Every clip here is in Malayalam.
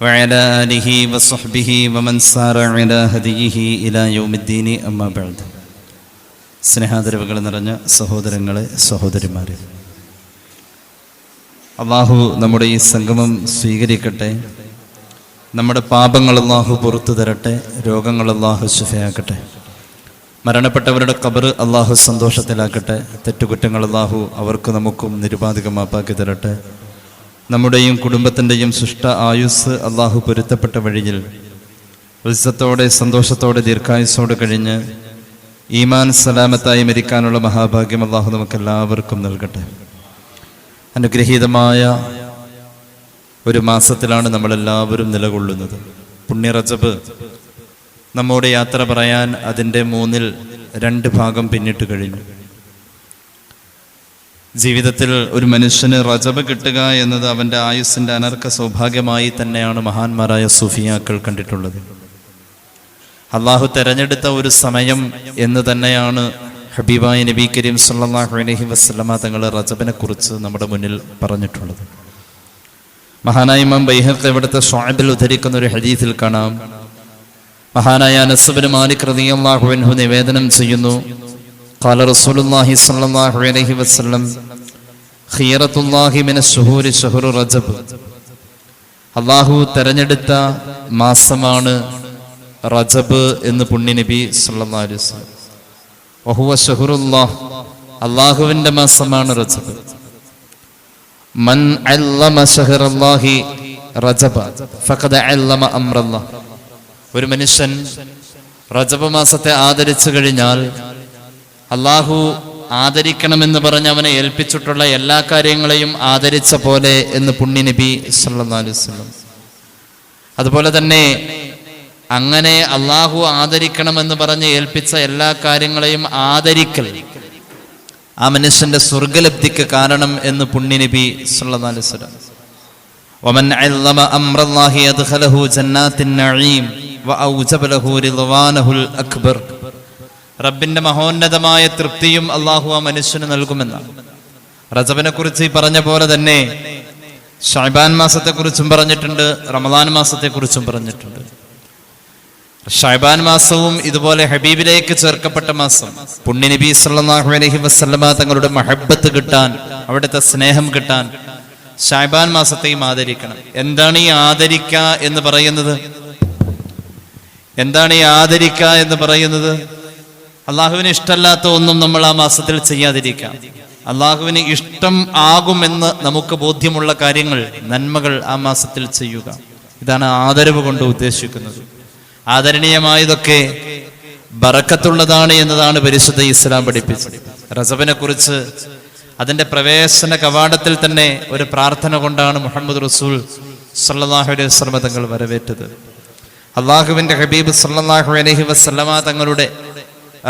وعلى آله وصحبه ومن سار على هديه إلى يوم الدين أما بعد സ്നേഹാദരവുകൾ നിറഞ്ഞ സഹോദരങ്ങളെ സഹോദരിമാരെ അള്ളാഹു നമ്മുടെ ഈ സംഗമം സ്വീകരിക്കട്ടെ നമ്മുടെ പാപങ്ങൾ അള്ളാഹു പുറത്തു തരട്ടെ രോഗങ്ങൾ അള്ളാഹു ശുഭയാക്കട്ടെ മരണപ്പെട്ടവരുടെ കബർ അള്ളാഹു സന്തോഷത്തിലാക്കട്ടെ തെറ്റുകുറ്റങ്ങൾ അള്ളാഹു അവർക്ക് നമുക്കും നിരുപാധികമാപ്പാക്കി തരട്ടെ നമ്മുടെയും കുടുംബത്തിന്റെയും സുഷ്ട ആയുസ് അള്ളാഹു പൊരുത്തപ്പെട്ട വഴിയിൽ ഉത്സത്തോടെ സന്തോഷത്തോടെ ദീർഘായുസോടെ കഴിഞ്ഞ് ഈമാൻ സലാമത്തായി മരിക്കാനുള്ള മഹാഭാഗ്യം അള്ളാഹു നമുക്കെല്ലാവർക്കും നൽകട്ടെ. അനുഗ്രഹീതമായ ഒരു മാസത്തിലാണ് നമ്മളെല്ലാവരും നിലകൊള്ളുന്നത്. പുണ്യറജബ് നമ്മോട് യാത്ര പറയാൻ അതിന്റെ മൂന്നിൽ രണ്ട് ഭാഗം പിന്നിട്ട് കഴിഞ്ഞു. ജീവിതത്തിൽ ഒരു മനുഷ്യന് റജബ് കിട്ടുക എന്നത് അവന്റെ ആയുസ്സിന്റെ അനർക്ക സൗഭാഗ്യമായി തന്നെയാണ് മഹാന്മാരായ സുഫിയാക്കൾ കണ്ടിട്ടുള്ളത്. അള്ളാഹു തെരഞ്ഞെടുത്ത ഒരു സമയം എന്ന് തന്നെയാണ് ഹബീബായ നബി കരീം സല്ലാഹു അലഹി വസ്ലമ തങ്ങൾ റജബിനെ കുറിച്ച് നമ്മുടെ മുന്നിൽ പറഞ്ഞിട്ടുള്ളത്. മഹാനായ ഇമാം ബൈഹർക്ക് ഇവിടുത്തെ സ്വാബിൽ ഉദ്ധരിക്കുന്ന ഒരു ഹരീതിൽ കാണാം. മഹാനായ അനസബിന് മാലിക് റതിയാഹുവിൻഹു നിവേദനം ചെയ്യുന്നു قال رسول الله صلى الله عليه وسلم خيرة الله من الشهور شهر رجب അള്ളാഹു തെരഞ്ഞെടുത്ത മാസമാണ് റജബ് എന്ന് പുണ്യനബി സല്ലല്ലാഹു അലൈഹി വസല്ലം വഹുവ ഷഹറുല്ലാഹ് അള്ളാഹുവിന്റെ മാസമാണ് റജബ് മൻ അല്ലമ ഷഹറല്ലാഹി റജബ ഫഖദ അല്ലമ അംറല്ലാഹ് ഒരു മനുഷ്യൻ റജബ് മാസത്തെ ആദരിച്ചു കഴിഞ്ഞാൽ അള്ളാഹു ആദരിക്കണമെന്ന് പറഞ്ഞ് അവനെ ഏൽപ്പിച്ചിട്ടുള്ള എല്ലാ കാര്യങ്ങളെയും ആദരിച്ച പോലെ എന്ന് പുണ്യനബി സല്ലല്ലാഹു അലൈഹി വസല്ലം അതുപോലെ തന്നെ അങ്ങനെ അള്ളാഹു ആദരിക്കണമെന്ന് പറഞ്ഞ് ഏൽപ്പിച്ച എല്ലാ കാര്യങ്ങളെയും ആദരിക്കൽ ആ മനുഷ്യന്റെ സ്വർഗലബ്ധിക്ക് കാരണം എന്ന് പുണ്യനബി സല്ലല്ലാഹു അലൈഹി വസല്ലം ومن علم أمر الله أدخله جنات النعيم وأوجب له رضوانه الأكبر റബ്ബിന്റെ മഹോന്നതമായ തൃപ്തിയും അള്ളാഹു ആ മനുഷ്യന് നൽകുമെന്നാണ്. റജബിനെ കുറിച്ച് ഈ പറഞ്ഞ പോലെ തന്നെ ഷൈബാൻ മാസത്തെക്കുറിച്ചും പറഞ്ഞിട്ടുണ്ട് റമദാൻ മാസത്തെക്കുറിച്ചും പറഞ്ഞിട്ടുണ്ട്. ഷൈബാൻ മാസവും ഇതുപോലെ ഹബീബിലേക്ക് ചേർക്കപ്പെട്ട മാസം പുണ്യ നബി സല്ലാഹു അലഹി വസല്ലമ തങ്ങളുടെ മഹബത്ത് കിട്ടാൻ അവിടുത്തെ സ്നേഹം കിട്ടാൻ ഷൈബാൻ മാസത്തെയും ആദരിക്കണം. എന്താണ് ഈ ആദരിക്ക എന്ന് പറയുന്നത്? എന്താണ് ഈ ആദരിക്ക എന്ന് പറയുന്നത്? അള്ളാഹുവിന് ഇഷ്ടമല്ലാത്ത ഒന്നും നമ്മൾ ആ മാസത്തിൽ ചെയ്യാതിരിക്കാം. അള്ളാഹുവിന് ഇഷ്ടം ആകുമെന്ന് നമുക്ക് ബോധ്യമുള്ള കാര്യങ്ങൾ നന്മകൾ ആ മാസത്തിൽ ചെയ്യുക. ഇതാണ് ആദരവ് കൊണ്ട് ഉദ്ദേശിക്കുന്നത്. ആദരണീയമായതൊക്കെ ബറക്കത്തുള്ളതാണ് എന്നതാണ് പരിശുദ്ധ ഇസ്ലാം പഠിപ്പിച്ചത്. റസബിനെ കുറിച്ച് അതിന്റെ പ്രവേശന കവാടത്തിൽ തന്നെ ഒരു പ്രാർത്ഥന കൊണ്ടാണ് മുഹമ്മദ് റസൂൽ സല്ലല്ലാഹു അലൈഹി വസല്ലമ തങ്ങൾ വരവേറ്റത്. അള്ളാഹുവിന്റെ ഹബീബ് സല്ലാഹു അലഹി വസ്ലമ തങ്ങളുടെ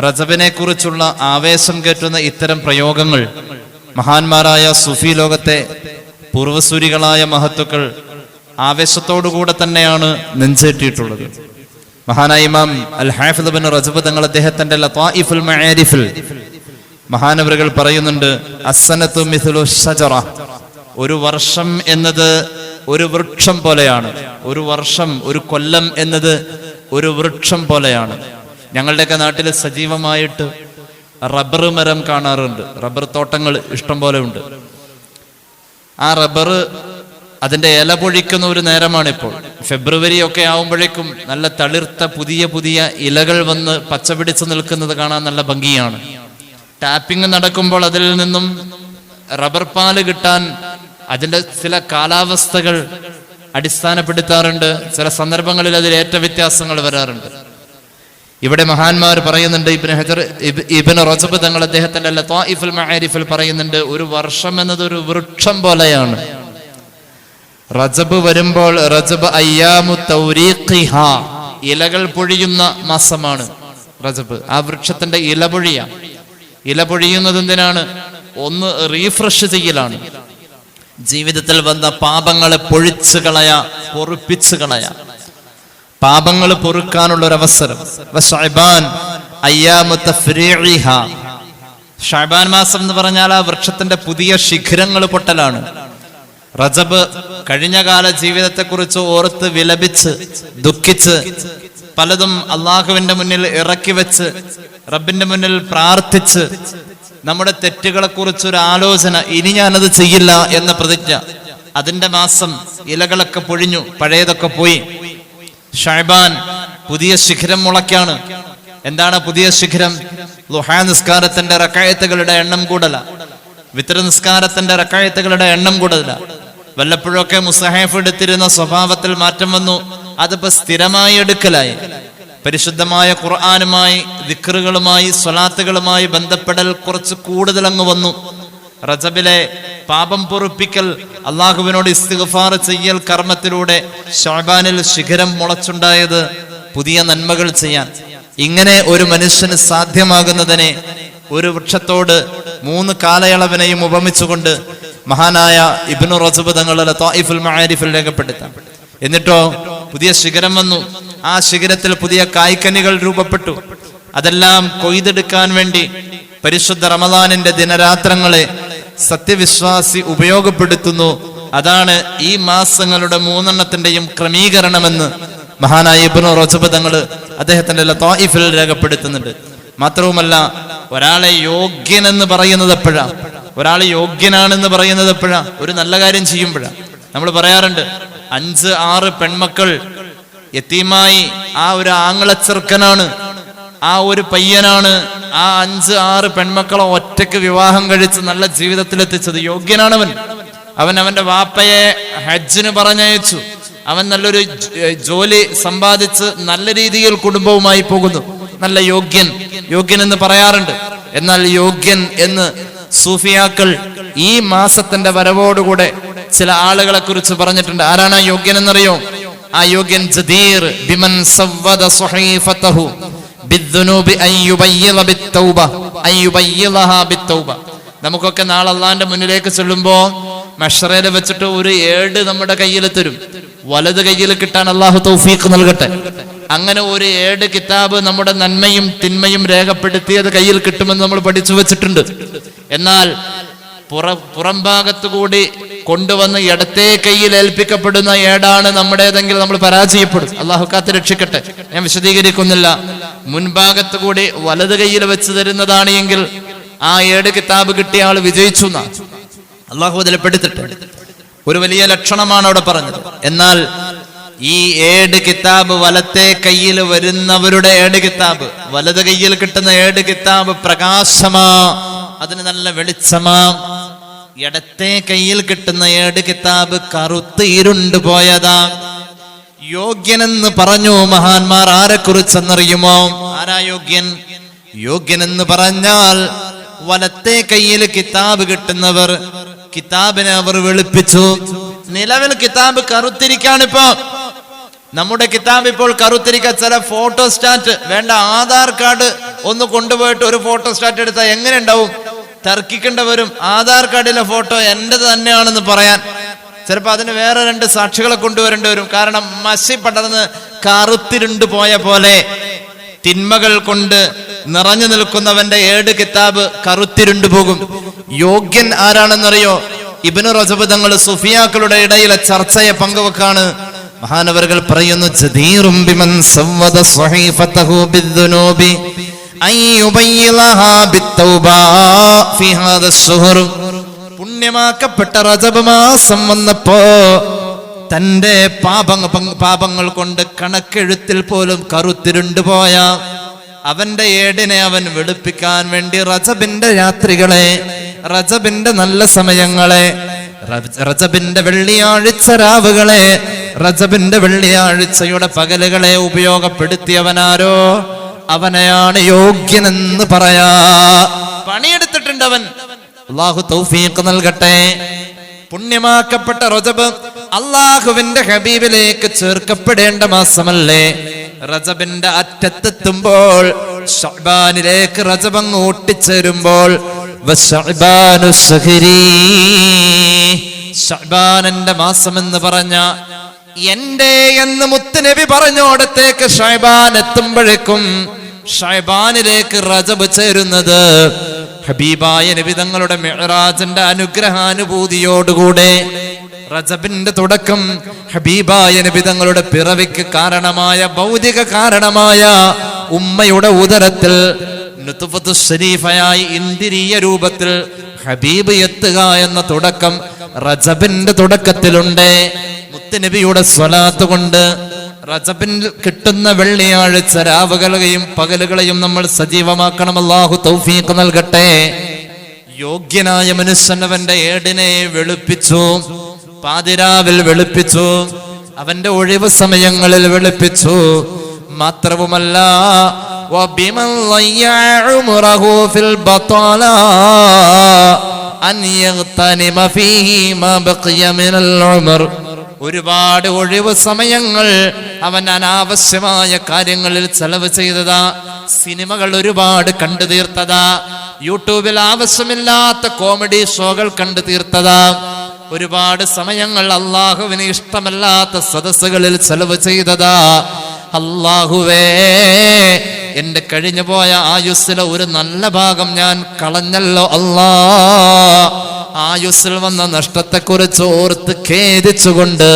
റജബിനെ കുറിച്ചുള്ള ആവേശം കയറ്റുന്ന ഇത്തരം പ്രയോഗങ്ങൾ മഹാന്മാരായ സുഫി ലോകത്തെ പൂർവസൂരികളായ മഹത്തുക്കൾ ആവേശത്തോടുകൂടെ തന്നെയാണ് നെഞ്ചേറ്റിയിട്ടുള്ളത്. മഹാനായ ഇമാം അൽ ഹാഫിദ് ബിൻ റജബ് തങ്ങൾ അദ്ദേഹത്തിന്റെ ലതായിഫുൽ മആരിഫിൽ മഹാനവറുകൾ പറയുന്നുണ്ട് അസനത്തു മിഥുലു ഷജറ ഒരു വർഷം എന്നത് ഒരു വൃക്ഷം പോലെയാണ്. ഒരു വർഷം ഒരു കൊല്ലം എന്നത് ഒരു വൃക്ഷം പോലെയാണ്. ഞങ്ങളുടെയൊക്കെ നാട്ടിൽ സജീവമായിട്ട് റബ്ബർ മരം കാണാറുണ്ട്. റബ്ബർ തോട്ടങ്ങൾ ഇഷ്ടം പോലെ ഉണ്ട്. ആ റബ്ബർ അതിന്റെ ഇല പൊഴിക്കുന്ന ഒരു നേരമാണിപ്പോൾ. ഫെബ്രുവരി ഒക്കെ ആവുമ്പോഴേക്കും നല്ല തളിർത്ത പുതിയ പുതിയ ഇലകൾ വന്ന് പച്ചപിടിച്ച് നിൽക്കുന്നത് കാണാൻ നല്ല ഭംഗിയാണ്. ടാപ്പിംഗ് നടക്കുമ്പോൾ അതിൽ നിന്നും റബ്ബർ പാൽ കിട്ടാൻ അതിന്റെ ചില കാലാവസ്ഥകൾ അടിസ്ഥാനപ്പെടുത്താറുണ്ട്. ചില സന്ദർഭങ്ങളിൽ അതിൽ ഏറ്റ വ്യത്യാസങ്ങൾ വരാറുണ്ട്. ഇവിടെ മഹാന്മാർ പറയുന്നുണ്ട് ഇബിൻ ഹജർ ഇബിൻ റജബ് തങ്ങൾ അദ്ദേഹത്തിന്റെ ലതായിഫുൽ മഹാരിഫിൽ പറയുന്നുണ്ട് ഒരു വർഷം എന്നത് ഒരു വൃക്ഷം പോലെയാണ്. റജബ് വരുമ്പോൾ റജബ് അയ്യാമു തൗരീഖിഹ ഇലകൾ പൊഴിയുന്ന മാസമാണ് റജബ്. ആ വൃക്ഷത്തിന്റെ ഇല പൊഴിയ. ഇല പൊഴിയുന്നത് എന്തിനാണ്? ഒന്ന് റീഫ്രഷ് ചെയ്യലാണ്. ജീവിതത്തിൽ വന്ന പാപങ്ങളെ പൊഴിച്ചു കളയാ പൊറുപ്പിച്ചു കളയാ. പാപങ്ങൾ പൊറുക്കാനുള്ള ഒരു അവസരം ഷാബാൻ മാസം എന്ന് പറഞ്ഞാൽ ആ വൃക്ഷത്തിന്റെ പുതിയ ശിഖരങ്ങൾ പൊട്ടലാണ്. റജബ് കഴിഞ്ഞ കാല ജീവിതത്തെക്കുറിച്ച് ഓർത്ത് വിലപിച്ച് ദുഃഖിച്ച് പലതും അള്ളാഹുവിന്റെ മുന്നിൽ ഇറക്കി വെച്ച് റബ്ബിന്റെ മുന്നിൽ പ്രാർത്ഥിച്ച് നമ്മുടെ തെറ്റുകളെ കുറിച്ച് ഒരു ആലോചന ഇനി ഞാനത് ചെയ്യില്ല എന്ന പ്രതിജ്ഞ. അതിന്റെ മാസം ഇലകളൊക്കെ പൊഴിഞ്ഞു പഴയതൊക്കെ പോയി. ഷൈബാൻ പുതിയ ശിഖരം മുളയ്ക്കാണ്. എന്താണ് പുതിയ ശിഖരം? ലുഹാ നിസ്കാരത്തിന്റെ റക്കായത്തുകളുടെ എണ്ണം കൂടല. വിത്ര നിസ്കാരത്തിന്റെ റക്കായത്തുകളുടെ എണ്ണം കൂടല. വല്ലപ്പോഴൊക്കെ മുസഹേഫ് എടുത്തിരുന്ന സ്വഭാവത്തിൽ മാറ്റം വന്നു. അതിപ്പോ സ്ഥിരമായി എടുക്കലായി. പരിശുദ്ധമായ ഖുർആാനുമായി ദിക്റുകളുമായി സ്വലാത്തുകളുമായി ബന്ധപ്പെടൽ കുറച്ച് കൂടുതൽ അങ്ങ് വന്നു. റജബിലെ പാപം പൊറുപ്പിക്കൽ അള്ളാഹുവിനോട് ഇസ്തിഗ്ഫാർ ചെയ്യൽ കർമ്മത്തിലൂടെ ഷാബാനിൽ ശിഖരം മുളച്ചുണ്ടായത് പുതിയ നന്മകൾ ചെയ്യാൻ. ഇങ്ങനെ ഒരു മനുഷ്യന് സാധ്യമാകുന്നതിനെ ഒരു വൃക്ഷത്തോട് മൂന്ന് കാലയളവിനെയും ഉപമിച്ചുകൊണ്ട് മഹാനായ ഇബ്നു റസബ് തങ്ങളുടെ തായിഫുൽ മഹാരിഫിൽ രേഖപ്പെടുത്താം. എന്നിട്ടോ പുതിയ ശിഖരം വന്നു. ആ ശിഖരത്തിൽ പുതിയ കായ്ക്കനികൾ രൂപപ്പെട്ടു. അതെല്ലാം കൊയ്തെടുക്കാൻ വേണ്ടി പരിശുദ്ധ റമദാനിന്റെ ദിനരാത്രങ്ങളെ സത്യവിശ്വാസി ഉപയോഗപ്പെടുത്തുന്നു. അതാണ് ഈ മാസങ്ങളുടെ മൂന്നെണ്ണത്തിന്റെയും ക്രമീകരണമെന്ന് മഹാനായ ഇബ്നു റജബ് തങ്ങൾ അദ്ദേഹത്തിന്റെ ലതായിഫിൽ രേഖപ്പെടുത്തുന്നുണ്ട്. മാത്രവുമല്ല ഒരാളെ യോഗ്യനെന്ന് പറയുന്നത് എപ്പോഴാ? ഒരാൾ യോഗ്യനാണെന്ന് പറയുന്നത് എപ്പോഴാ? ഒരു നല്ല കാര്യം ചെയ്യുമ്പോഴാ. നമ്മൾ പറയാറുണ്ട് അഞ്ച് ആറ് പെൺമക്കൾ എത്തിയുമായി ആ ഒരു ആങ്ങളച്ചെറുക്കനാണ്. ആ ഒരു പയ്യനാണ് ആ അഞ്ച് ആറ് പെൺമക്കളെ ഒറ്റയ്ക്ക് വിവാഹം കഴിച്ച് നല്ല ജീവിതത്തിലെത്തിച്ചത്. യോഗ്യനാണവൻ. അവൻ അവന്റെ വാപ്പയെ ഹജ്ജിന് പറഞ്ഞയച്ചു. അവൻ നല്ലൊരു ജോലി സമ്പാദിച്ച് നല്ല രീതിയിൽ കുടുംബവുമായി പോകുന്നു. നല്ല യോഗ്യൻ യോഗ്യൻ എന്ന് പറയാറുണ്ട്. എന്നാൽ യോഗ്യൻ എന്ന് സൂഫിയാക്കൾ ഈ മാസത്തിന്റെ വരവോടുകൂടെ ചില ആളുകളെ കുറിച്ച് പറഞ്ഞിട്ടുണ്ട്. ആരാണ് ആ യോഗ്യൻ എന്നറിയോ ആ യോഗ്യൻ ജദീർ ബിമൻ സവ്വദ സ്വഹീഫതഹു. നമുക്കൊക്കെ നാളെ അള്ളാന്റെ മുന്നിലേക്ക് ചെല്ലുമ്പോ മഷറയിൽ വെച്ചിട്ട് ഒരു ഏട് നമ്മുടെ കയ്യിൽ തരും. വലത് കയ്യിൽ കിട്ടാൻ അള്ളാഹു തൗഫീഖ് നൽകട്ടെ. അങ്ങനെ ഒരു ഏട് കിതാബ് നമ്മുടെ നന്മയും തിന്മയും രേഖപ്പെടുത്തിയത് കയ്യിൽ കിട്ടുമെന്ന് നമ്മൾ പഠിച്ചു വെച്ചിട്ടുണ്ട്. എന്നാൽ പുറ പുറം ഭാഗത്തുകൂടി കൊണ്ടുവന്ന് ഇടത്തെ കയ്യിൽ ഏൽപ്പിക്കപ്പെടുന്ന ഏടാണ് നമ്മുടേതെങ്കിൽ നമ്മൾ പരാജയപ്പെടും. അള്ളാഹു കാത്ത് രക്ഷിക്കട്ടെ. ഞാൻ വിശദീകരിക്കുന്നില്ല. മുൻഭാഗത്ത് കൂടി വലത് കയ്യിൽ വെച്ച് തരുന്നതാണ് എങ്കിൽ ആ ഏട് കിതാബ് കിട്ടിയ ആൾ വിജയിച്ചു അള്ളാഹു അതിലെപ്പെടുത്തിട്ട് ഒരു വലിയ ലക്ഷണമാണ് അവിടെ പറഞ്ഞത്. എന്നാൽ ഈ ഏട് കിതാബ് വലത്തെ കയ്യിൽ വരുന്നവരുടെ ഏട് കിതാബ് വലത് കയ്യിൽ കിട്ടുന്ന ഏട് കിതാബ് പ്രകാശമാ അതിന് നല്ല വെളിച്ചമാ. ഇടത്തെ കയ്യിൽ കിട്ടുന്ന ഏട് കിതാബ് കറുത്ത് ഇരുണ്ടു പോയതാ. യോഗ്യനെന്ന് പറഞ്ഞു മഹാന്മാർ ആരെ കുറിച്ചെന്നറിയുമോ ആരാ യോഗ്യൻ? യോഗ്യനെന്ന് പറഞ്ഞാൽ വലത്തെ കയ്യിൽ കിതാബ് കിട്ടുന്നവർ കിതാബിനെ അവർ വെളുപ്പിച്ചു. നിലവിൽ കിതാബ് കറുത്തിരിക്കാണിപ്പോ നമ്മുടെ കിതാബ് ഇപ്പോൾ കറുത്തിരിക്ക ചില ഫോട്ടോ സ്റ്റാറ്റ് വേണ്ട ആധാർ കാർഡ് ഒന്ന് കൊണ്ടുപോയിട്ട് ഒരു ഫോട്ടോ സ്റ്റാറ്റ് എടുത്താൽ എങ്ങനെ ഉണ്ടാവും? തർക്കിക്കേണ്ട വരും ആധാർ കാർഡിലെ ഫോട്ടോ എന്റെ തന്നെയാണെന്ന് പറയാൻ. ചിലപ്പോൾ അതിന് വേറെ രണ്ട് സാക്ഷികളെ കൊണ്ടുവരേണ്ടി വരും. കാരണം മസി പടർന്ന് കറുത്തിരുണ്ട് പോയ പോലെ തിന്മകൾ കൊണ്ട് നിറഞ്ഞു നിൽക്കുന്നവന്റെ ഏട് കിതാബ് കറുത്തിരുണ്ടു പോകും. യോഗ്യൻ ആരാണെന്നറിയോ? ഇബിനു റജബ് തങ്ങൾ സുഫിയാക്കളുടെ ഇടയിലെ ചർച്ചയെ പങ്കുവെക്കാണ്. മഹാനവറുകൾ പറയുന്നു പുണ്യമാക്കപ്പെട്ട റജബ് മാസം വന്നപ്പോ തന്റെ പാപങ്ങൾ പാപങ്ങൾ കൊണ്ട് കണക്കെഴുത്തിൽ പോലും കറുത്തിരുണ്ടു പോയ അവന്റെ ഏടിനെ അവൻ വെളുപ്പിക്കാൻ വേണ്ടി റജബിന്റെ രാത്രികളെ റജബിന്റെ നല്ല സമയങ്ങളെ റജബിന്റെ വെള്ളിയാഴ്ച രാവുകളെ റജബിന്റെ വെള്ളിയാഴ്ചയുടെ പകലുകളെ ഉപയോഗപ്പെടുത്തിയവനാരോ? അവനെയാണ് യോഗ്യനെന്ന് പറയാ. പണിയെടുത്തിട്ടുണ്ട് അവൻ അള്ളാഹു തൗഫീഖ് നൽകട്ടെ. പുണ്യമാക്കപ്പെട്ട റജബ് അള്ളാഹുവിന്റെ ഹബീബിലേക്ക് ചേർക്കപ്പെടേണ്ട മാസമല്ലേ? റജബിന്റെ അറ്റത്തെത്തുമ്പോൾ ഷബാനിലേക്ക് റജബങ് ഒട്ടിച്ചേരുമ്പോൾ ഷബാനന്റെ ശഹരി. ഷഅബാനന്റെ മാസം എന്ന് പറഞ്ഞ എന്റെ എന്ന് മുത്തുനബി പറഞ്ഞോടത്തേക്ക് ഷൈബാൻ എത്തുമ്പോഴേക്കും ഷൈബാനിലേക്ക് റജബ് ചേരുന്നത്. ഹബീബായ നബി തങ്ങളുടെ മിഹ്റാജിന്റെ അനുഗ്രഹാനുഭൂതിയോടുകൂടെ. റജബിന്റെ തുടക്കം ഹബീബായ നബി തങ്ങളുടെ പിറവിക്ക് കാരണമായ ഭൗതിക കാരണമായ ഉമ്മയുടെ ഉദരത്തിൽ ഷരീഫയായി ഇന്ദ്രിയ രൂപത്തിൽ ഹബീബ് എത്തുക എന്ന തുടക്കം റജബിന്റെ തുടക്കത്തിലുണ്ട്. മുത്തുനബിയുടെ സ്വലാത്ത് കൊണ്ട് റജബിൽ കിട്ടുന്ന വെള്ളിയാഴ്ച രാവുകളെയും പകലുകളെയും നമ്മൾ സജീവമാക്കണം അല്ലാഹു തൗഫീഖ് നൽകട്ടെ യോഗ്യനായ മനുഷ്യൻ അവന്റെ ഏടിനെ വെളുപ്പിച്ചു പാതിരാവിൽ വെളുപ്പിച്ചു അവന്റെ ഒഴിവ് സമയങ്ങളിൽ വെളുപ്പിച്ചു മാത്രവുമല്ല وبمن ضيع عمره في البطالة أن يغتنم فيه ما بقي من العمر ഒരുപാട് ഒഴിവ് സമയങ്ങൾ അവൻ അനാവശ്യമായ കാര്യങ്ങളിൽ ചെലവ് ചെയ്തതാ. സിനിമകൾ ഒരുപാട് കണ്ടു തീർത്തതാ. യൂട്യൂബിൽ ആവശ്യമില്ലാത്ത കോമഡി ഷോകൾ കണ്ടു തീർത്തതാ. ഒരുപാട് സമയങ്ങൾ അള്ളാഹുവിന് ഇഷ്ടമല്ലാത്ത സദസ്സുകളിൽ ചെലവ് ചെയ്തതാ. അള്ളാഹുവേ എന്റെ കഴിഞ്ഞു പോയ ആയുസ്സിലെ ഒരു നല്ല ഭാഗം ഞാൻ കളഞ്ഞല്ലോ അല്ലാ. ആയുസ്സിൽ വന്ന നഷ്ടത്തെക്കുറിച്ച് ഓർത്ത് ഖേദിച്ചുകൊണ്ട്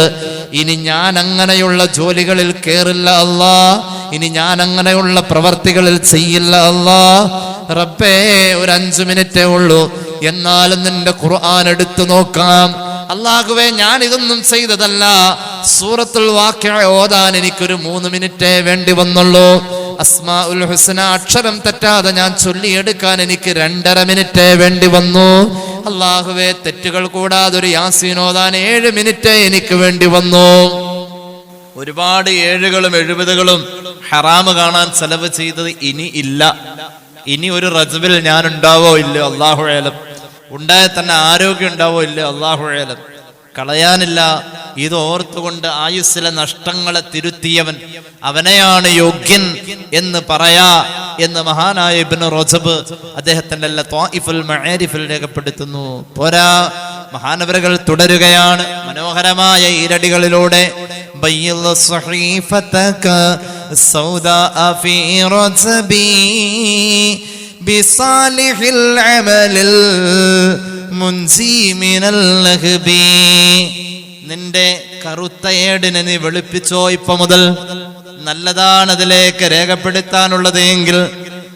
ഇനി ഞാൻ അങ്ങനെയുള്ള ജോലികളിൽ കേറില്ല അല്ലാ ഇനി ഞാൻ അങ്ങനെയുള്ള പ്രവർത്തികളിൽ ചെയ്യില്ല അല്ലാ. റബ്ബേ ഒരു അഞ്ചു മിനിറ്റേ ഉള്ളൂ എന്നാലും നിന്റെ ഖുർആൻ എടുത്തു നോക്കാം. അള്ളാഹുവേ ഞാൻ ഇതൊന്നും ചെയ്തതല്ല. സൂറത്തുൽ വാക്യ ഓതാൻ എനിക്കൊരു മൂന്ന് മിനിറ്റേ വേണ്ടി വന്നുള്ളൂ. അസ്മാ ഉൽ ഹുസന അക്ഷരം തെറ്റാതെ ഞാൻ ചൊല്ലിയെടുക്കാൻ എനിക്ക് രണ്ടര മിനിറ്റേ വേണ്ടി വന്നു. അള്ളാഹുവേ തെറ്റുകൾ കൂടാതെ ഒരു യാസീനോദാൻ ഏഴ് മിനിറ്റ് എനിക്ക് വേണ്ടി വന്നു. ഒരുപാട് ഏഴുകളും എഴുപതുകളും ഹറാമ് കാണാൻ ചെലവ് ചെയ്തത് ഇനി ഇല്ല. ഇനി ഒരു റജബിൽ ഞാൻ ഉണ്ടാവോ ഇല്ലയോ അള്ളാഹുഴേലം ഉണ്ടായ തന്നെ ആരോഗ്യം ഉണ്ടാവോ ഇല്ലയോ അള്ളാഹുഴേലം കളയാനില്ല. ഇത് ഓർത്തുകൊണ്ട് ആയുസ്സിലെ നഷ്ടങ്ങളെ തിരുത്തിയവൻ അവനെയാണ് യോഗ്യൻ എന്ന് പറയാ. എന്ന് മഹാനായ ഇബ്നു റോസബ് അദ്ദേഹത്തിന്റെ രേഖപ്പെടുത്തുന്നു. പോരാ മഹാനവരകൾ തുടരുകയാണ്. മനോഹരമായ ഈരടികളിലൂടെ. നിന്റെ കറുത്തയേടിനെ നീ വെളുപ്പിച്ചോ ഇപ്പൊ മുതൽ? നല്ലതാണ് അതിലേക്ക് രേഖപ്പെടുത്താനുള്ളത് എങ്കിൽ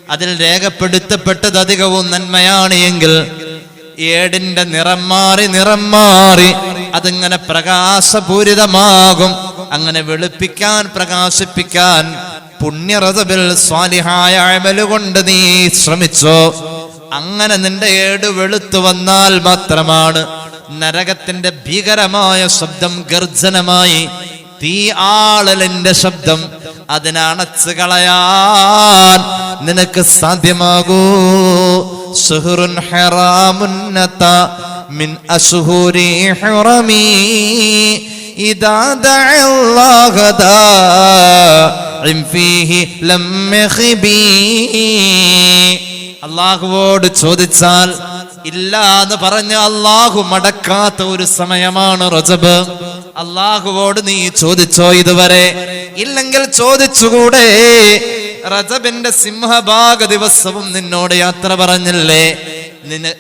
അതിൽ രേഖപ്പെടുത്തപ്പെട്ടത് അധികവും നന്മയാണ് എങ്കിൽ ഏടിന്റെ നിറം മാറി നിറം മാറി അതിങ്ങനെ പ്രകാശപൂരിതമാകും. അങ്ങനെ വെളുപ്പിക്കാൻ പ്രകാശിപ്പിക്കാൻ പുണ്യറതബിൽ സ്വാലിഹായ അമലുകൊണ്ട് നീ ശ്രമിച്ചോ? അങ്ങനെ നിന്റെ ഏട് വെളുത്തു വന്നാൽ മാത്രമാണ് നരകത്തിന്റെ ഭീകരമായ ശബ്ദം ഗർജനമായി തീയാളലിന്റെ ശബ്ദം അതിനണച്ചു കളയാൻ നിനക്ക് സാധ്യമാകൂ. സുഹുറുൻ ഹെറാമുന്നത്ത മിൻ അസുഹുരി ഹെറമീ. ഇതാ ദഅല്ലാഹദാ ഫീഹി ലം യഖബീ. അള്ളാഹുവോട് ചോദിച്ചാൽ ഇല്ല എന്ന് പറഞ്ഞ അള്ളാഹു മടക്കാത്ത ഒരു സമയമാണ് റജബ്. അള്ളാഹുവോട് നീ ചോദിച്ചോ ഇതുവരെ? ഇല്ലെങ്കിൽ ചോദിച്ചുകൂടെ? റജബിന്റെ സിംഹഭാഗ ദിവസവും നിന്നോട് യാത്ര പറഞ്ഞില്ലേ?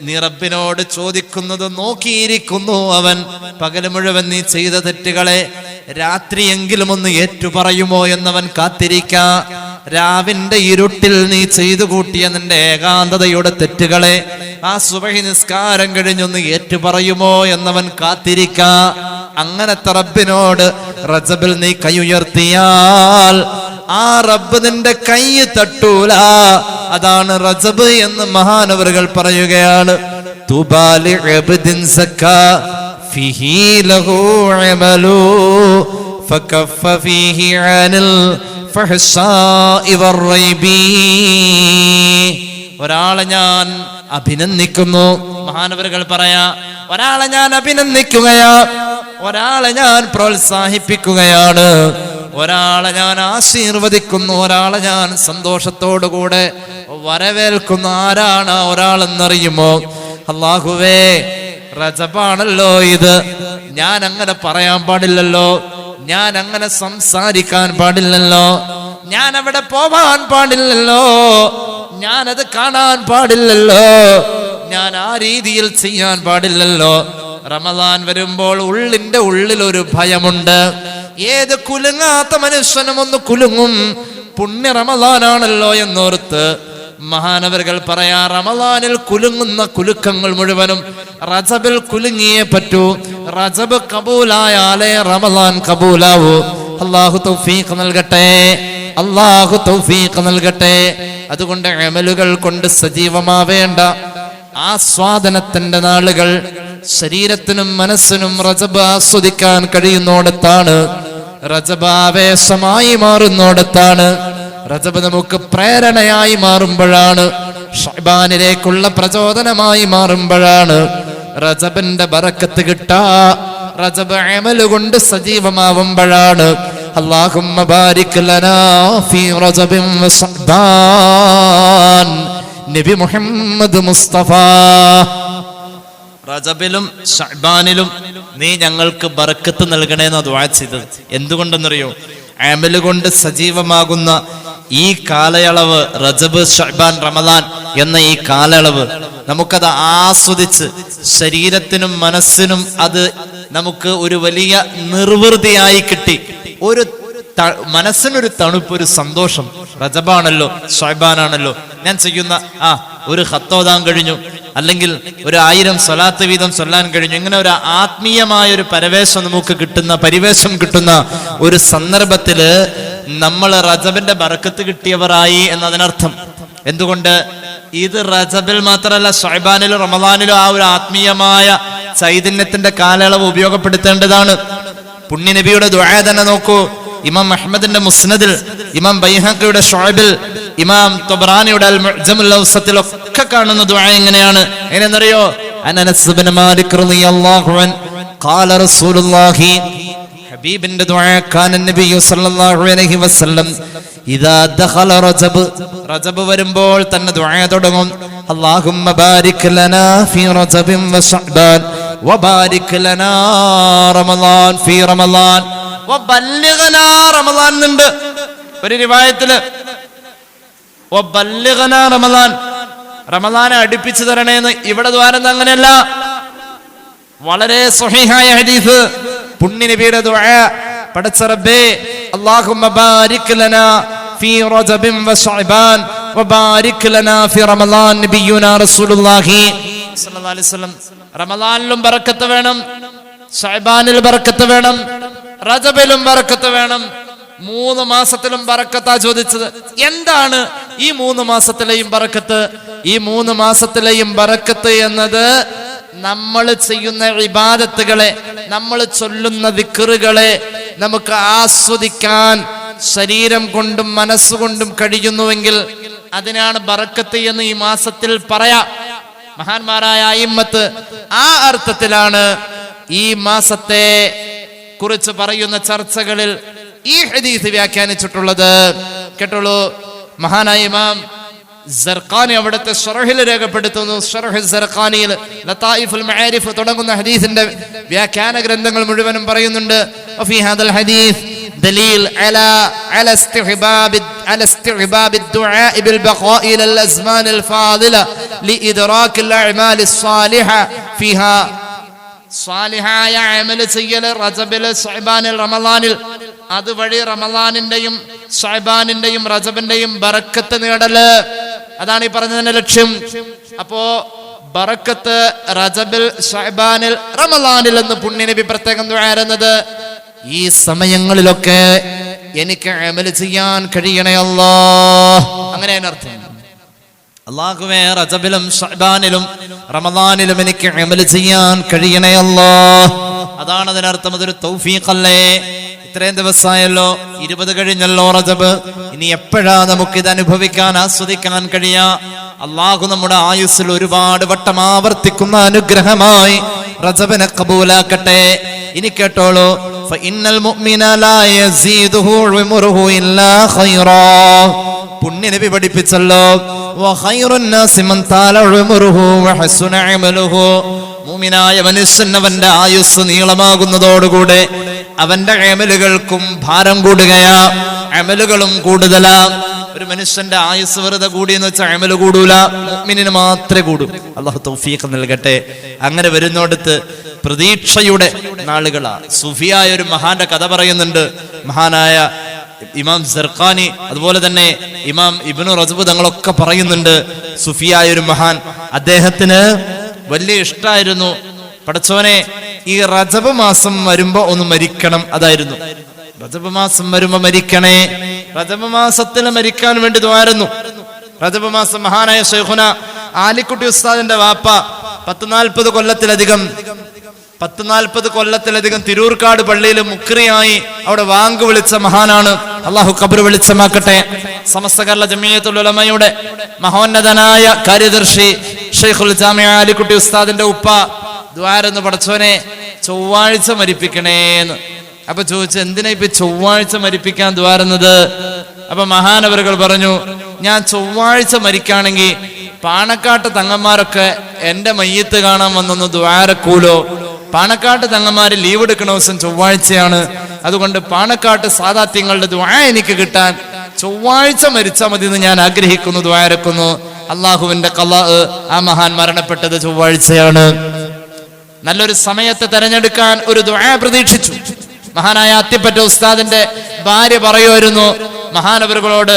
നീ റബ്ബിനോട് ചോദിക്കുന്നത് നോക്കിയിരിക്കുന്നു അവൻ. പകൽ മുഴുവൻ നീ ചെയ്ത തെറ്റുകളെ രാത്രിയെങ്കിലും ഒന്ന് ഏറ്റുപറയുമോ എന്നവൻ കാത്തിരിക്കാ. രാവിന്റെ ഇരുട്ടിൽ നീ ചെയ്തു കൂട്ടിയ നിന്റെ ഏകാന്തതയുടെ തെറ്റുകളെ ആ സുബഹി നിസ്കാരം കഴിഞ്ഞൊന്ന് ഏറ്റുപറയുമോ എന്നവൻ കാത്തിരിക്ക. അങ്ങനത്തെ റബ്ബിനോട് റജബിൽ നീ കൈ ഉയർത്തിയാൽ ആ റബ്ബ് നിന്റെ കൈ തട്ടൂല. അതാണ് റജബ് എന്ന് മഹാനവറുകൾ പറയുകയാണ്. തുബാലി ഒരാളെ ഞാൻ അഭിനന്ദിക്കുന്നു. മഹാനവരുകൾ പറയാ ഒരാളെ ഞാൻ അഭിനന്ദിക്കുകയാ ഒരാളെ ഞാൻ പ്രോത്സാഹിപ്പിക്കുകയാണ് ഒരാളെ ഞാൻ ആശീർവദിക്കുന്നു ഒരാളെ ഞാൻ സന്തോഷത്തോടുകൂടെ വരവേൽക്കുന്നു. ആരാണ് ഒരാളെന്നറിയുമോ? അള്ളാഹുവേ റജബാണല്ലോ ഇത്. ഞാൻ അങ്ങനെ പറയാൻ പാടില്ലല്ലോ. ഞാൻ അങ്ങനെ സംസാരിക്കാൻ പാടില്ലല്ലോ. ഞാൻ അവിടെ പോവാൻ പാടില്ലല്ലോ. ഞാനത് കാണാൻ പാടില്ലല്ലോ. ഞാൻ ആ രീതിയിൽ ചെയ്യാൻ പാടില്ലല്ലോ. റമദാൻ വരുമ്പോൾ ഉള്ളിന്റെ ഉള്ളിൽ ഒരു ഭയമുണ്ട്. ഏത് കുലുങ്ങാത്ത മനുഷ്യനും ഒന്ന് കുലുങ്ങും. പുണ്യ റമദാനാണല്ലോ എന്നോർത്ത് മഹാനവരുകൾ പറയാ റമദാനിൽ കുലുങ്ങുന്ന കുലുക്കങ്ങൾ മുഴുവനും റജബിൽ കുലുങ്ങിയേ പറ്റൂ. റജബ് കബൂലായാലേ റമദാൻ കബൂലാവൂ. അള്ളാഹു തൗഫീഖ് നൽകട്ടെ. അള്ളാഹു തൗഫീഖ് നൽകട്ടെ. അതുകൊണ്ട് അമലുകൾ കൊണ്ട് സജീവമാവേണ്ട. ആസ്വാദനത്തിന്റെ നാളുകൾ ശരീരത്തിനും മനസ്സിനും റജബ് ആസ്വദിക്കാൻ കഴിയുന്നോടത്താണ്. റജബ് ആവേശമായി മാറുന്നോടത്താണ്. റജബ് നമുക്ക് പ്രേരണയായി മാറുമ്പോഴാണ് ഷഹബാനിലേക്കുള്ള പ്രചോദനമായി മാറുമ്പോഴാണ്. റജബിന്റെ ബറക്കത്ത് കിട്ടാ. റജബ് അമലുകൊണ്ട് സജീവമാവുമ്പോഴാണ്. اللهم بارك لنا في رجب وشعبان നബി മുഹമ്മദ് മുസ്തഫ റജബിലും ഷഹബാനിലും നീ ഞങ്ങൾക്ക് ബറക്കത്ത് നൽകണേന്ന് ദുആ ചെയ്തത് എന്തുകൊണ്ടെന്നറിയോ അമല് കൊണ്ട് സജീവമാകുന്ന ഈ കാലയളവ് റജബ് ഷഹബാൻ റമദാൻ എന്ന ഈ കാലയളവ് നമുക്കത് ആസ്വദിച്ച് ശരീരത്തിനും മനസ്സിനും അത് നമുക്ക് ഒരു വലിയ നിർവൃതിയായി കിട്ടി ഒരു മനസ്സിനൊരു തണുപ്പ് ഒരു സന്തോഷം. റജബാണല്ലോ ഷൈബാനാണല്ലോ. ഞാൻ ചെയ്യുന്ന ആ ഒരു ഹത്തോതാൻ കഴിഞ്ഞു. അല്ലെങ്കിൽ ഒരു ആയിരം സ്വലാത്ത് വീതം ചൊല്ലാൻ കഴിഞ്ഞു. ഇങ്ങനെ ഒരു ആത്മീയമായ ഒരു പരവേശം നമുക്ക് കിട്ടുന്ന പരിവേശം കിട്ടുന്ന ഒരു സന്ദർഭത്തിൽ നമ്മൾ റജബിന്റെ ബറക്കത്ത് കിട്ടിയവരായി എന്നതിനർത്ഥം. എന്തുകൊണ്ട്? ഇത് റജബിൽ മാത്രമല്ല ഷൈബാനിലും റമദാനിലും ആ ഒരു ആത്മീയമായ ചൈതന്യത്തിന്റെ കാലയളവ് ഉപയോഗപ്പെടുത്തേണ്ടതാണ്. പുണ്യനബിയുടെ ദ്വായ തന്നെ നോക്കൂ. ഇമാം അഹമ്മദിന്റെ മുസ്നദിൽ ഇമാം ബൈഹക്കയുടെ ഷോബിൽ ഇമാം തൊബ്രാനിയുടെ അൽ ഒക്കെ കാണുന്ന ദ്വായ എങ്ങനെയാണ്? എങ്ങനെയെന്നറിയോ? അനനസ് ഇബ്നു മാലിക് റളിയല്ലാഹു അൻ ഖാല റസൂലുള്ളാഹി ഹബീബിന്റെ റജബ് റജബ് വരുമ്പോൾ തന്നെ തുടങ്ങും. അല്ലാഹുമ്മ ബാരിക് ലനാ ഫീ റജബിൻ വശഅബാൻ വബാരിക് ലനാ റമളാൻ ഫീ റമളാൻ വബല്ലിഗ്നാ റമളാൻ ഉണ്ട് ഒരു റിവായത്തിൽ വബല്ലിഗ്നാ റമളാൻ റമളാനെ അടുപ്പിച്ചു തരണേന്ന് ഇവിടെ ദ്വാരം അങ്ങനെയല്ല. വളരെ സ്വഹീഹായ ഹദീസ്. പുണ്യ നബിയുടെ ദുആ. പടച്ച റബ്ബേ അല്ലാഹുമ്മ ബാരിക് ലനാ ഫീ റജബിൻ വശഅബാൻ വബാരിക് ലനാ ഫീ റമളാൻ നബിയുനാ റസൂലുള്ളാഹി. വസല്ലം റമളാനിലും ബറക്കത്ത് വേണം ശഅബാനിൽ ബറക്കത്ത് വേണം റജബിലും ബറക്കത്ത് വേണം. മൂന്ന് മാസത്തിലും ബറക്കത്താ ചോദിച്ചത്. എന്താണ് ഈ മൂന്ന് മാസത്തിലെയും ബറക്കത്ത്? ഈ മൂന്ന് മാസത്തിലെയും ബറക്കത്ത് എന്നത് നമ്മൾ ചെയ്യുന്ന ഇബാദത്തുകളെ നമ്മൾ ചൊല്ലുന്ന വിക്കറുകളെ നമുക്ക് ആസ്വദിക്കാൻ ശരീരം കൊണ്ടും മനസ്സുകൊണ്ടും കഴിയുന്നുവെങ്കിൽ അതിനാണ് ബറക്കത്ത് എന്ന് ഈ മാസത്തിൽ പറയാം. മഹാന്മാരായ ഇമ്മത്ത് ആ അർത്ഥത്തിലാണ് ഈ മാസത്തെ കുറിച്ച് പറയുന്ന ചർച്ചകളിൽ ഈ ഹദീസ് വ്യാഖ്യാനിച്ചിട്ടുള്ളത്. കേട്ടോളൂ മഹാനായ ഇമാം സർഖാനി അവിടുത്തെ ഷറഹിൽ രേഖപ്പെടുത്തുന്നു ഷറഹ് സർഖാനിയിൽ ലതായിഫുൽ മആരിഫ് തുടങ്ങുന്ന ഹദീസിന്റെ വ്യാഖ്യാന ഗ്രന്ഥങ്ങൾ മുഴുവനും പറയുന്നുണ്ട് വഫി ഹാദൽ ഹദീസ് دليل على على استحباب على استحباب الدعاء بالبقاء الى الازمان الفاضله لادراك الاعمال الصالحه فيها സ്വാലിഹായ അമല് ചെയ്യല് റജബില് ഷൈബാനിൽ റമലാനിൽ അതുവഴി റമലാനിന്റെയും ഷൈബാനിന്റെയും റജബിന്റെയും ബറക്കത്ത് നേടല് അതാണ് ഈ പറഞ്ഞതിന്റെ ലക്ഷ്യം. അപ്പോ ബറക്കത്ത് റജബിൽ ഷഹബാനിൽ റമലാനിൽ എന്ന് പുണ്യനബി പ്രത്യേകം ആയിരുന്നത് ഈ സമയങ്ങളിലൊക്കെ എനിക്ക് അമൽ ചെയ്യാൻ കഴിയണേ അല്ലോ അങ്ങനെ അർത്ഥം. അള്ളാഹുവേ റജബിലും ഷഹബാനിലും റമദാനിലും എനിക്ക് അമൽ ചെയ്യാൻ കഴിയണേ അല്ലോ അതാണ് അതിനർത്ഥം. അതൊരു തൗഫീഖല്ലേ? ഇത്രയും ദിവസമായല്ലോ? ഇരുപത് കഴിഞ്ഞല്ലോ റജബ്. ഇനി എപ്പോഴാ നമുക്ക് ഇത് അനുഭവിക്കാൻ ആസ്വദിക്കാൻ കഴിയാ? അള്ളാഹു നമ്മുടെ ആയുസ്സിൽ ഒരുപാട് വട്ടം ആവർത്തിക്കുന്ന അനുഗ്രഹമായി റജബിനെ കബൂലാക്കട്ടെ. ഇനി കേട്ടോളൂ ഫഇന്നൽ മുഅ്മിന ലാ യസീദുഹു ഉംറുഹു ഇല്ലാ ഖൈറാ. പുണ്യ നബി പഠിപ്പിച്ചല്ലോ വഹസുന മനുഷ്യൻ അവന്റെ ആയുസ് നീളമാകുന്നതോടുകൂടെ അവന്റെ അമലുകൾക്കും ഭാരം കൂടുകയാ. അമലുകളും കൂടുതലാ. ഒരു മനുഷ്യന്റെ ആയുസ് വെറുതെ കൂടിയെന്ന് വെച്ചാൽ അമൽ കൂടൂല. മുഅ്മിനിന് മാത്രമേ കൂടും. അള്ളാഹു തൗഫീഖ് നൽകട്ടെ. അങ്ങനെ വരുന്നോടത്ത് പ്രതീക്ഷയുടെ നാളുകളാ. സുഫിയായ ഒരു മഹാന്റെ കഥ പറയുന്നുണ്ട്. മഹാനായ ഇമാം സർഖാനി അതുപോലെ തന്നെ ഇമാം ഇബിനു റസബ് തങ്ങളൊക്കെ പറയുന്നുണ്ട്. സുഫിയായ ഒരു മഹാൻ അദ്ദേഹത്തിന് വലിയ ഇഷ്ടമായിരുന്നു പടച്ചോനെ ഈ റജബ് മാസം വരുമ്പോ ഒന്ന് മരിക്കണം അതായിരുന്നു. റജബ് മാസം വരുമ്പോ മരിക്കണേ. റജബ് മാസത്തിൽ മരിക്കാൻ വേണ്ടി ദ്വാരുന്നു റജബ് മാസം മഹാനായ ഷെയ്ഖുന ആലിക്കുട്ടി ഉസ്താദിന്റെ വാപ്പ പത്ത് നാൽപ്പത് കൊല്ലത്തിലധികം പത്ത് നാൽപ്പത് കൊല്ലത്തിലധികം തിരൂർക്കാട് പള്ളിയിൽ മുക്രിയായി അവിടെ വാങ്ക് വിളിച്ച മഹാനാണ്. അള്ളാഹു കബർ വെളിച്ചമാക്കട്ടെ. സമസ്ത കേരള ജമീയത്തുലമയുടെ മഹോന്നതനായ കാര്യദർശി ഷെയ്ഖുൽ ജാമിയ അലിക്കുട്ടി ഉസ്താദിന്റെ ഉപ്പ ദ്വാരെന്ന് പടച്ചോനെ ചൊവ്വാഴ്ച മരിപ്പിക്കണേന്ന്. അപ്പൊ ചോദിച്ചു എന്തിനാ ഇപ്പൊ ചൊവ്വാഴ്ച മരിപ്പിക്കാൻ ദ്വാരുന്നത്? അപ്പൊ മഹാനവരുകൾ പറഞ്ഞു ഞാൻ ചൊവ്വാഴ്ച മരിക്കാണെങ്കിൽ പാണക്കാട്ട് തങ്ങന്മാരൊക്കെ എന്റെ മയ്യത്ത് കാണാൻ വന്നൊന്ന് ദ്വാരക്കൂലോ? പാണക്കാട്ട് തങ്ങന്മാര് ലീവ് എടുക്കുന്ന ദിവസം ചൊവ്വാഴ്ചയാണ്. അതുകൊണ്ട് പാണക്കാട്ട് സാദാത്യങ്ങളുടെ ദ്വാ എനിക്ക് കിട്ടാൻ ചൊവ്വാഴ്ച മരിച്ചാൽ മതി എന്ന് ഞാൻ ആഗ്രഹിക്കുന്നു ദ്വാരക്കുന്നു അള്ളാഹുവിന്റെ കല ആ മഹാൻ മരണപ്പെട്ടത് ചൊവ്വാഴ്ചയാണ്. നല്ലൊരു സമയത്തെ തെരഞ്ഞെടുക്കാൻ ഒരു ദുആ പ്രതീക്ഷിച്ചു. മഹാനായ അത്തിപ്പറ്റ ഉസ്താദിന്റെ ഭാര്യ പറയുമായിരുന്നു മഹാനവറുകളോട്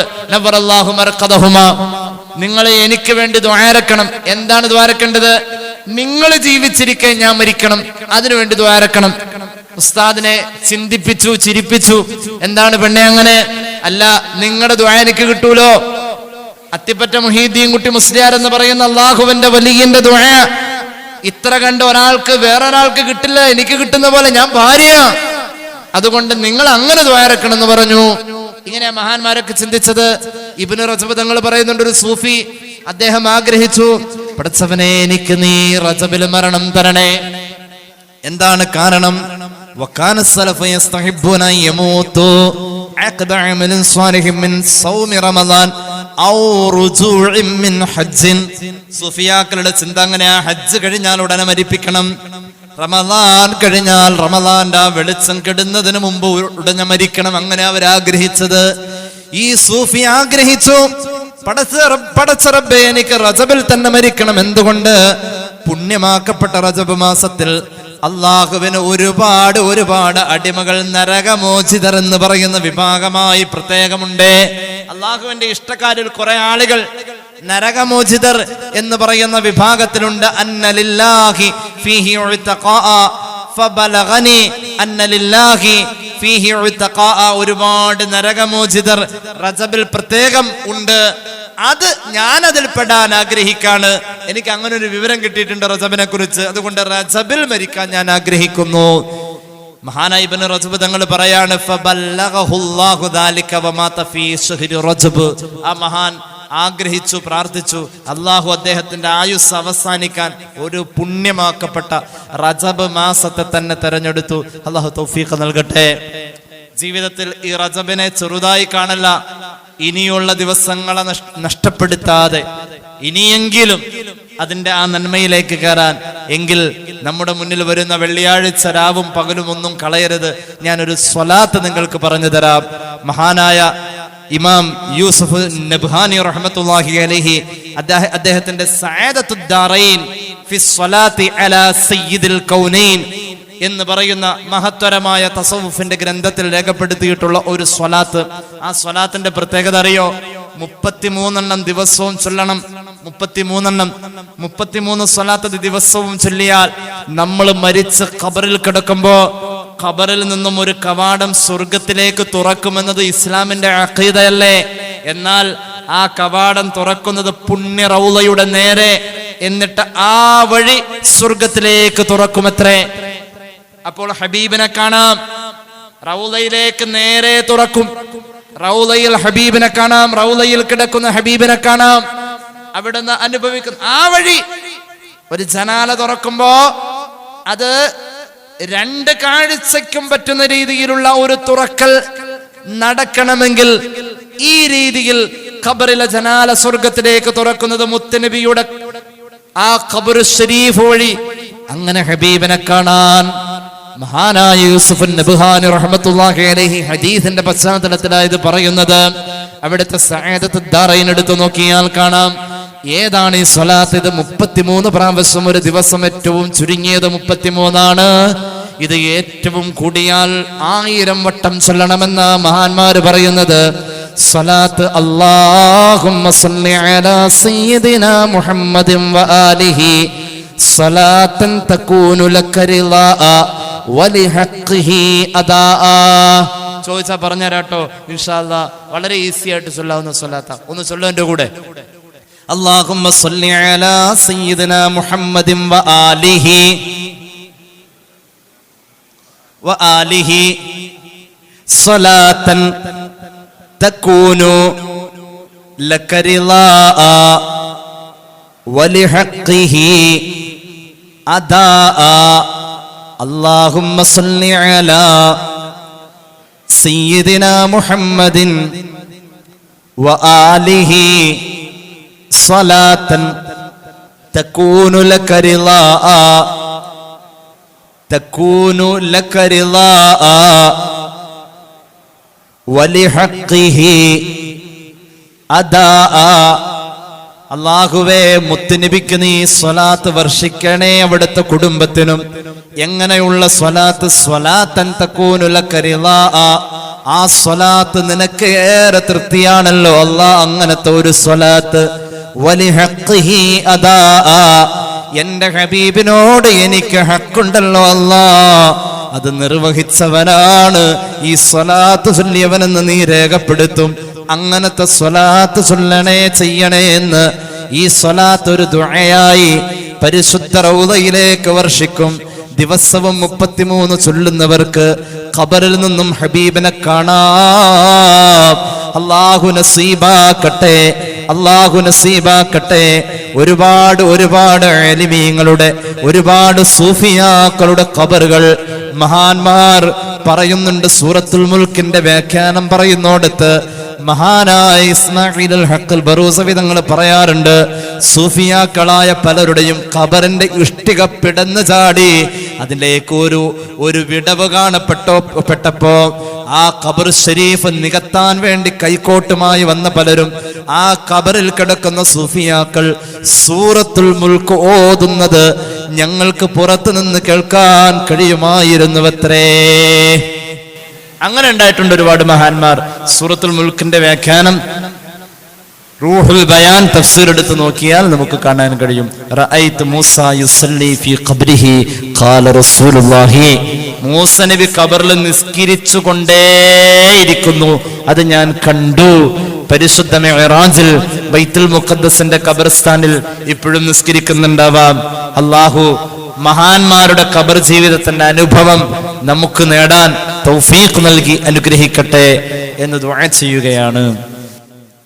നിങ്ങളെ എനിക്ക് വേണ്ടി ദ്വാരക്കണം എന്താണ് ദ്വാരക്കേണ്ടത് നിങ്ങൾ ജീവിച്ചിരിക്കെ ഞാൻ മരിക്കണം. അതിനുവേണ്ടി ദ്വാരക്കണം ഉസ്താദിനെ ചിന്തിപ്പിച്ചു ചിരിപ്പിച്ചു. എന്താണ് പെണ്ണെ അങ്ങനെ? അല്ല നിങ്ങളുടെ ദ്വാ എനിക്ക് കിട്ടൂലോ? അത്തിപ്പറ്റ മുഹീദ്ദീൻ കുട്ടി മുസ്ലിയാർ എന്ന് പറയുന്ന അള്ളാഹുവിന്റെ വലിയന്റെ ദ്വാ ഇത്ര കണ്ട ഒരാൾക്ക് വേറൊരാൾക്ക് കിട്ടില്ല എനിക്ക് കിട്ടുന്ന പോലെ ഞാൻ ഭാര്യ. അതുകൊണ്ട് നിങ്ങൾ അങ്ങനെ ദ്വാരക്കണം എന്ന് പറഞ്ഞു. ഇങ്ങനെ മഹാന്മാരൊക്കെ ചിന്തിച്ചത്. ഇബിന് റജബ് തങ്ങൾ പറയുന്നുണ്ട് ഒരു സൂഫി അദ്ദേഹം ആഗ്രഹിച്ചു പടച്ചവനെ എനിക്ക് നീ റജബിൽ മരണം തരണേ എന്താണ് കാരണം وكان السلف يستحبون أن يموتوا عقد عمل صالح من صوم رمضان أو رجوع من حج സുഫിയാക്കളുടെ ചിന്ത അങ്ങനെ ആ ഹജ്ജ് കഴിഞ്ഞാൽ ഉടനെ മരിപ്പിക്കണം റമദാൻ കഴിഞ്ഞാൽ റമദാന്റെ ആ വെളിച്ചം കെടുന്നതിന് മുമ്പ് ഉടനെ മരിക്കണം അങ്ങനെ അവർ ആഗ്രഹിച്ചത് ഈ സൂഫി ആഗ്രഹിച്ചു പടച്ച റബ്ബ്- എനിക്ക് റജബിൽ തന്നെ മരിക്കണം എന്തുകൊണ്ട്? പുണ്യമാക്കപ്പെട്ട റജബ് മാസത്തിൽ അള്ളാഹുവിന് ഒരുപാട് ഒരുപാട് അടിമകൾ നരകമോചിതർ എന്ന് പറയുന്ന വിഭാഗമായി പ്രത്യേകമുണ്ട്. അള്ളാഹുവിന്റെ ഇഷ്ടക്കാരിൽ കുറെ ആളുകൾ നരകമോചിതർ എന്ന് പറയുന്ന വിഭാഗത്തിലുണ്ട്. അന്നലില്ലാഹി ഫീഹി ഫബലഗനി ഫീഹി ഒരുപാട് നരകമോചിതർ റജബിൽ പ്രത്യേകം ഉണ്ട്. അത് ഞാൻ അതിൽ പെടാൻ ആഗ്രഹിക്കാണ്. എനിക്ക് അങ്ങനെ ഒരു വിവരം കിട്ടിയിട്ടുണ്ട് റജബിനെ കുറിച്ച് അതുകൊണ്ട് റജബിൽ മരിക്കാൻ ഞാൻ ആഗ്രഹിക്കുന്നു. മഹാനായ ഇബ്നു റജബ് തങ്ങൾ പറയാണ് ആ മഹാൻ ആഗ്രഹിച്ചു പ്രാർത്ഥിച്ചു. അള്ളാഹു അദ്ദേഹത്തിന്റെ ആയുസ് അവസാനിക്കാൻ ഒരു പുണ്യമാക്കപ്പെട്ട റജബ് മാസത്തെ തന്നെ തെരഞ്ഞെടുത്തു. അള്ളാഹു തൗഫീഖ് നൽകട്ടെ. ജീവിതത്തിൽ ഈ റജബിനെ ചെറുതായി കാണല്ല. ഇനിയുള്ള ദിവസങ്ങളെ നഷ്- നഷ്ടപ്പെടുത്താതെ ഇനിയെങ്കിലും അതിന്റെ ആ നന്മയിലേക്ക് കയറാൻ. എങ്കിൽ നമ്മുടെ മുന്നിൽ വരുന്ന വെള്ളിയാഴ്ച രാവും പകലും ഒന്നും കളയരുത്. ഞാനൊരു സ്വലാത്ത് നിങ്ങൾക്ക് പറഞ്ഞു തരാം. മഹാനായ ഇമാം യൂസുഫ് നബ്ഹാനി റഹ്മത്തുള്ളാഹി അലൈഹി അദ്ദേഹം അദ്ദേഹത്തിന്റെ സഅദത്തുദ്ദാറൈൻ ഫി സ്വലാത്തി അലാ സയ്യിദുൽ കൗനൈൻ എന്ന് പറയുന്ന മഹത്തരമായ തസവുഫിന്റെ ഗ്രന്ഥത്തിൽ രേഖപ്പെടുത്തിയിട്ടുള്ള ഒരു സ്വലാത്ത്. ആ സ്വലാത്തിന്റെ പ്രത്യേകത അറിയോ? മുപ്പത്തിമൂന്നെണ്ണം ദിവസവും ചൊല്ലണം. മുപ്പത്തിമൂന്നെണ്ണം. മുപ്പത്തിമൂന്ന് സ്വലാത്ത് ദിവസവും ചൊല്ലിയാൽ നമ്മൾ മരിച്ച് ഖബറിൽ കിടക്കുമ്പോ ഖബറിൽ നിന്നും ഒരു കവാടം സ്വർഗത്തിലേക്ക് തുറക്കുമെന്നത് ഇസ്ലാമിന്റെ അഖീദയല്ലേ? എന്നാൽ ആ കവാടം തുറക്കുന്നത് പുണ്യ റൗലയുടെ നേരെ എന്നിട്ട് ആ വഴി സ്വർഗത്തിലേക്ക് തുറക്കുമത്രേ? അപ്പോൾ ഹബീബിനെ കാണാം. റൗലയിലേക്ക് നേരെ തുറക്കും. റൗലയിൽ ഹബീബിനെ കാണാം. റൗലയിൽ കിടക്കുന്ന ഹബീബിനെ കാണാം. അവിടുന്ന് അനുഭവിക്കുന്ന ആ വഴി ഒരു ജനാല തുറക്കുമ്പോ അത് രണ്ട് കാഴ്ചയ്ക്കും പറ്റുന്ന രീതിയിലുള്ള ഒരു തുറക്കൽ നടക്കണമെങ്കിൽ ഈ രീതിയിൽ ഖബറിലെ ജനാല സ്വർഗത്തിലേക്ക് തുറക്കുന്നത് മുത്തനബിയുടെ ആ ഖബർ ഷരീഫ് വഴി. അങ്ങനെ ഹബീബിനെ കാണാൻ മഹാനായ യൂസുഫ് നബുഹാനി റഹ്മത്തുള്ളാഹി അലൈഹി ഹദീസിന്റെ പശ്ചാത്തലത്തിലായത് പറയുന്നത് അവിടുത്തെ സഅദത്ത് ദാറയിനെടുത്ത് നോക്കിയാൽ കാണാം. ഏതാണ് ഈ സ്വലാത്ത്? ഇത് മുപ്പത്തിമൂന്ന് പ്രാവശ്യം ഒരു ദിവസം ഏറ്റവും ചുരുങ്ങിയത് മുപ്പത്തിമൂന്നാണ്. ഇത് ഏറ്റവും കൂടിയാൽ ആയിരം വട്ടം ചൊല്ലണമെന്ന മഹാന്മാര് പറയുന്നത്. സ്വലാത്ത് അല്ലാഹുമ്മ സല്ലി അലാ സയ്യിദിനാ മുഹമ്മദിൻ വആലിഹി സ്വലാത്തൻ തകൂനു ലക്കരിളാ വലിഹഖിഹി അദാ. ചോദിച്ചാ പറഞ്ഞുതരാട്ടോ. ഇൻഷാല്ലാ വളരെ ഈസി ആയിട്ട് ചൊല്ലാവുന്ന സ്വലാത്ത. ഒന്ന് ചൊല്ലു എന്റെ കൂടെ. اللهم صل على سيدنا محمد وآله وآله صلاة تكون لك رضاء ولحقه أداء اللهم صل على سيدنا محمد وآله صلاة تكون لك رضاء تكون لك رضاء ولحقه أداء അള്ളാഹുവേ മുത്തുനബിക്ക് നീ സ്വലാത്ത് വർഷിക്കണേ അവിടുത്തെ കുടുംബത്തിനും എങ്ങനെയുള്ള സ്വലാത്ത് സ്വലാത്തൻ തക്കൂനുള്ള കരിളാ ആ സ്വലാത്ത് നിനക്ക് ഏറെ തൃപ്തിയാണല്ലോ അല്ലാ അങ്ങനത്തെ ഒരു സ്വലാത്ത് വലിഹഖിഹി അദാ എന്റെ ഹബീബിനോട് എനിക്ക് ഹക്കുണ്ടല്ലോ അല്ലാ. അത് നിർവഹിച്ചവനാണ്. ഈ സ്വലാത്ത് ചൊല്ലിയവനെന്ന് നീ രേഖപ്പെടുത്തും. അങ്ങനത്തെ സ്വലാത്ത് ചൊല്ലണേ ചെയ്യണേ എന്ന് ഈ സ്വലാത്ത് ഒരു ദുഴയായി പരിശുദ്ധ റൗദയിലേക്ക് വർഷിക്കും. ദിവസവും മുപ്പത്തിമൂന്ന് ചൊല്ലുന്നവർക്ക് ഖബറിൽ നിന്നും ഹബീബിനെ കാണാം. അള്ളാഹു നസീബാക്കട്ടെ. അള്ളാഹു നസീബാക്കട്ടെ. ഒരുപാട് ഒരുപാട് അലിമീങ്ങളുടെ ഒരുപാട് സൂഫിയാക്കളുടെ ഖബറുകൾ മഹാന്മാർ പറയുന്നുണ്ട്. സൂറത്തുൽ മുൽക്കിന്റെ വ്യാഖ്യാനം പറയുന്നോടത്ത് മഹാനായ ഇസ്മായിൽ ഹക്കൽ ബറൂസവി തങ്ങൾ പറയാറുണ്ട് സൂഫിയാക്കളായ പലരുടെയും ഖബറിന്റെ ഇഷ്ടിക പിടന്ന് ചാടി അതിലേക്ക് ഒരു ഒരു വിടവ് കാണപ്പെട്ടോ പെട്ടപ്പോ ആ ഖബർ ഷരീഫ് നികത്താൻ വേണ്ടി കൈക്കോട്ടുമായി വന്ന പലരും ആ ഖബറിൽ കിടക്കുന്ന സൂഫിയാക്കൾ സൂറത്തുൽ മുൽക്ക് ഓതുന്നത് ഞങ്ങൾക്ക് പുറത്തു നിന്ന് കേൾക്കാൻ കഴിയുമായിരുന്നുവത്രേ. അങ്ങനെ ഉണ്ടായിട്ടുണ്ട് ഒരുപാട് മഹാന്മാർ. സൂറത്തുൽ മുൽക്കിന്റെ വ്യാഖ്യാനം റൂഹുൽ ബയാൻ തഫ്സീർ എടുത്ത് നോക്കിയാൽ നമുക്ക് കാണാൻ കഴിയും. റഅയ്തു മൂസ യുസല്ലി ഫീ ഖബ്രിഹി ഖാല റസൂലുള്ളാഹി. മൂസ നബി ഖബറിൽ നിസ്കരിച്ചു കൊണ്ടേയിരിക്കുന്നു അത് ഞാൻ കണ്ടു. പരിശുദ്ധ മെഹറാജിൽ ബൈത്തുൽ മുഖദ്ദസിന്റെ ഖബർസ്ഥാനിൽ ഇപ്പോഴും നിസ്കരിക്കുന്നുണ്ടാവാം. അള്ളാഹു മഹാന്മാരുടെ ഖബർ ജീവിതത്തിന്റെ അനുഭവം നമുക്ക് നേടാൻ തൗഫീഖ് നൽകി അനുഗ്രഹിക്കട്ടെ എന്ന് ദുആ ചെയ്യുകയാണ്.